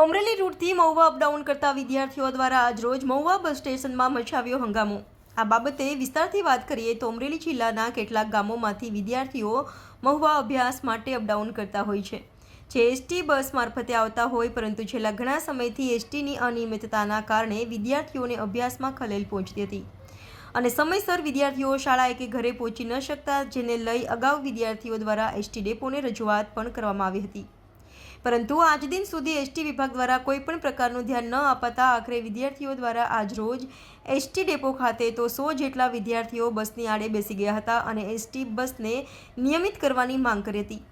Amreli રૂટથી Mahuva up down કરતા વિદ્યાર્થીઓ દ્વારા આજરોજ મહુવા બસ સ્ટેશનમાં મચાવ્યો હંગામો. આ બાબતે વિસ્તારથી વાત કરીએ તો અમરેલી જિલ્લાના કેટલાક ગામોમાંથી વિદ્યાર્થીઓ મહુવા અભ્યાસ માટે અપડાઉન કરતા હોય છે. જે એસટી બસ મારફતે આવતા હોય પરંતુ છેલ્લા ઘણા સમયથી એસટીની અનિયમિતતાના કારણે વિદ્યાર્થીઓને અભ્યાસમાં ખલેલ પહોંચતી હતી. અને સમયસર વિદ્યાર્થીઓ શાળાએ કે ઘરે પહોંચી ન શકતા, જેને લઈ અગાઉ વિદ્યાર્થીઓ દ્વારા એસટી ડેપોને રજૂઆત પણ કરવામાં આવી હતી. પરંતુ આજ દિન સુધી એસટી વિભાગ દ્વારા કોઈ પણ પ્રકારનું ધ્યાન ન અપાતા આખરે વિદ્યાર્થીઓ દ્વારા આજરોજ એસટી ડેપો ખાતે તો સો જેટલા વિદ્યાર્થીઓ બસની આડે બેસી ગયા હતા અને એસટી બસને નિયમિત કરવાની માંગ કરી હતી.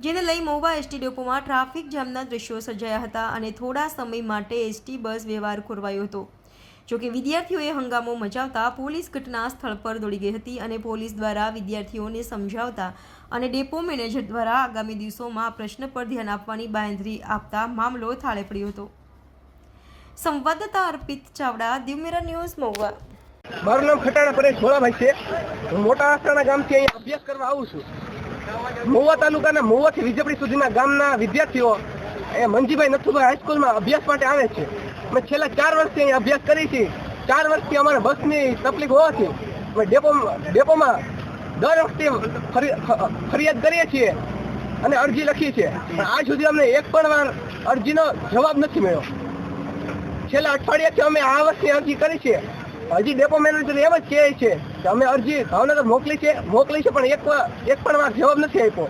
જેને લઈ મોવા એસટી ડેપોમાં ટ્રાફિક જામના દ્રશ્યો સર્જાયા હતા અને થોડા સમય માટે એસટી બસ વ્યવહાર ખોરવાયો હતો. જોકે વિદ્યાર્થીઓએ હંગામો મચાવતા પોલીસ ઘટના સ્થળ પર દોડી ગઈ હતી અને પોલીસ દ્વારા વિદ્યાર્થીઓને સમજાવતા અને ડેપો મેનેજર દ્વારા આગામી દિવસોમાં પ્રશ્ન પર ધ્યાન આપવાની બાંધરી આપતા મામલો થાળે પડ્યો હતો. સંવાદદાતા અર્પિત ચાવડા દિવમેરા ન્યૂઝ મહુવા. મારું નામ ખટાણા પરેશ ભોળાભાઈ છે. હું મોટા આસરાના ગામથી અહીંયા અભ્યાસ કરવા આવું છું. મહુવા તાલુકાના મહુવાથી વિજયપુરી સુધીના ગામના વિદ્યાર્થીઓ એ મંજીભાઈ નથુભાઈ હાઈસ્કૂલમાં અભ્યાસ માટે આવે છે. અમે છેલ્લા ચાર વર્ષથી અહીંયા અભ્યાસ કરી છીએ ચાર વર્ષથી અમારે બસની તકલીફ હોવાથી અમે ડેપો ડેપોમાં દર વખતે ફરિયાદ કરીએ છીએ અને અરજી લખી છે પણ આજ સુધી અમને એક પણ વાર અરજીનો જવાબ નથી મળ્યો. છેલ્લા અઠવાડિયાથી અમે આ વર્ષે અરજી કરી છે. હજી ડેપો મેનેજર એમ જ કહે છે કે અમે અરજી ભાવનગર મોકલી છે મોકલી છે, પણ એક એક પણ વાર જવાબ નથી આપ્યો.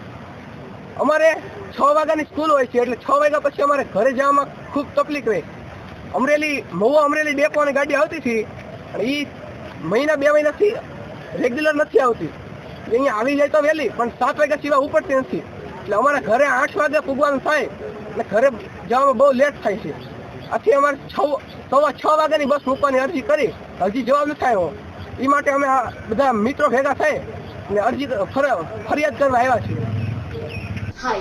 અમારે છ વાગ્યાની સ્કૂલ હોય છે, એટલે છ વાગ્યા પછી અમારે ઘરે જવામાં ખૂબ તકલીફ રહે. અમરેલી, મહુવા અમરેલી ડેપોની ગાડી આવતી હતી અને એ મહિના, બે મહિનાથી રેગ્યુલર નથી આવતી. અહીંયા આવી જાય તો વહેલી, પણ સાત વાગ્યા સિવાય ઉપડતી નથી. એટલે અમારા ઘરે આઠ વાગે પૂગવાનું થાય અને ઘરે જવામાં બહુ લેટ થાય છે. આથી અમારે છ, સવા છ વાગ્યાની બસ મૂકવાની અરજી કરી. હજી જવાબ નથી આવ્યો. એ માટે અમે આ બધા મિત્રો ભેગા થાય અને અરજી ફર- ફરિયાદ કરવા આવ્યા છીએ. હાય